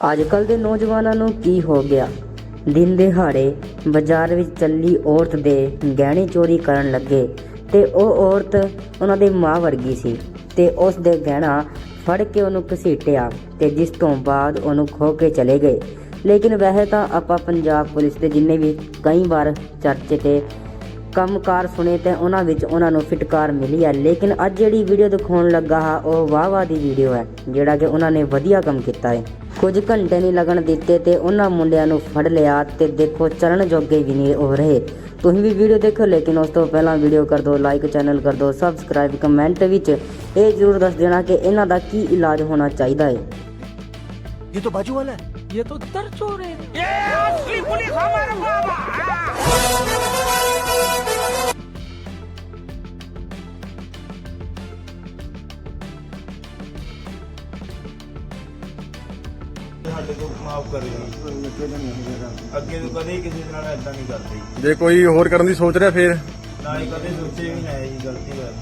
ਅੱਜ ਕੱਲ ਦੇ ਨੌਜਵਾਨਾਂ ਨੂੰ ਕੀ ਹੋ ਗਿਆ? ਦਿਨ ਦਿਹਾੜੇ ਬਾਜ਼ਾਰ ਵਿੱਚ ਚੱਲੀ ਔਰਤ ਦੇ ਗਹਿਣੇ ਚੋਰੀ ਕਰਨ ਲੱਗੇ ਤੇ ਉਹ ਔਰਤ ਉਹਨਾਂ ਦੀ ਮਾਂ ਵਰਗੀ ਸੀ ਤੇ ਉਸ ਦੇ ਗਹਿਣਾ ਫੜ ਕੇ ਉਹਨੂੰ ਘਸੀਟਿਆ ਤੇ ਜਿਸ ਤੋਂ ਬਾਅਦ ਉਹਨੂੰ ਖੋ ਕੇ ਚਲੇ ਗਏ। ਲੇਕਿਨ ਵੈਸੇ ਤਾਂ ਆਪਾਂ ਪੰਜਾਬ ਪੁਲਿਸ ਦੇ ਜਿੰਨੇ ਵੀ ਕਈ ਵਾਰ ਚਰਚੇ ਤੇ ਕੰਮਕਾਰ ਸੁਣੇ ਤੇ ਉਹਨਾਂ ਵਿੱਚ ਉਹਨਾਂ ਨੂੰ ਫਿਟਕਾਰ ਮਿਲੀ ਹੈ। ਲੇਕਿਨ ਅੱਜ ਜਿਹੜੀ ਵੀਡੀਓ ਦਿਖਾਉਣ ਲੱਗਾ ਹਾਂ ਉਹ ਵਾਹ ਵਾਹ ਦੀ ਵੀਡੀਓ ਹੈ ਜਿਹੜਾ ਕਿ ਉਹਨਾਂ ਨੇ ਵਧੀਆ ਕੰਮ ਕੀਤਾ ਹੈ। ਕੁਝ ਘੰਟੇ ਨਹੀਂ ਲੱਗਣ ਦਿੱਤੇ ਤੇ ਉਹਨਾਂ ਮੁੰਡਿਆਂ ਨੂੰ ਫੜ ਲਿਆ ਤੇ ਦੇਖੋ ਚਰਨ ਜੋਗੇ ਵੀ ਨਹੀਂ ਹੋ ਰਹੇ। ਤੁਸੀਂ ਵੀ ਵੀਡੀਓ ਦੇਖੋ ਲੇਕਿਨ ਉਸ ਤੋਂ ਪਹਿਲਾਂ ਵੀਡੀਓ ਕਰ ਦਿਓ ਲਾਈਕ ਚੈਨਲ ਕਰ ਦਿਓ ਸਬਸਕ੍ਰਾਈਬ ਕਮੈਂਟ ਵਿੱਚ ਇਹ ਜ਼ਰੂਰ ਦੱਸ ਦੇਣਾ ਕਿ ਇਹਨਾਂ ਦਾ ਕੀ ਇਲਾਜ ਹੋਣਾ ਚਾਹੀਦਾ ਹੈ। ਇਹ ਤਾਂ ਬਾਜੂ ਵਾਲਾ ਹੈ ਇਹ ਤਾਂ ਦਰਦ ਹੋ ਰਿਹਾ ਹੈ ਸਾਡੇ ਮਾਫ ਕਰਿਓ ਅੱਗੇ ਤੋਂ ਕਦੇ ਕਿਸੇ ਨਾਲ ਨਹੀਂ ਕਰਦੀ। ਜੇ ਕੋਈ ਹੋਰ ਕਰਨ ਦੀ ਸੋਚ ਰਿਹਾ ਫੇਰ? ਨਾ ਹੀ ਕਦੇ ਸੋਚੇ ਵੀ ਨਾ ਇਹ ਗਲਤੀ ਕਰ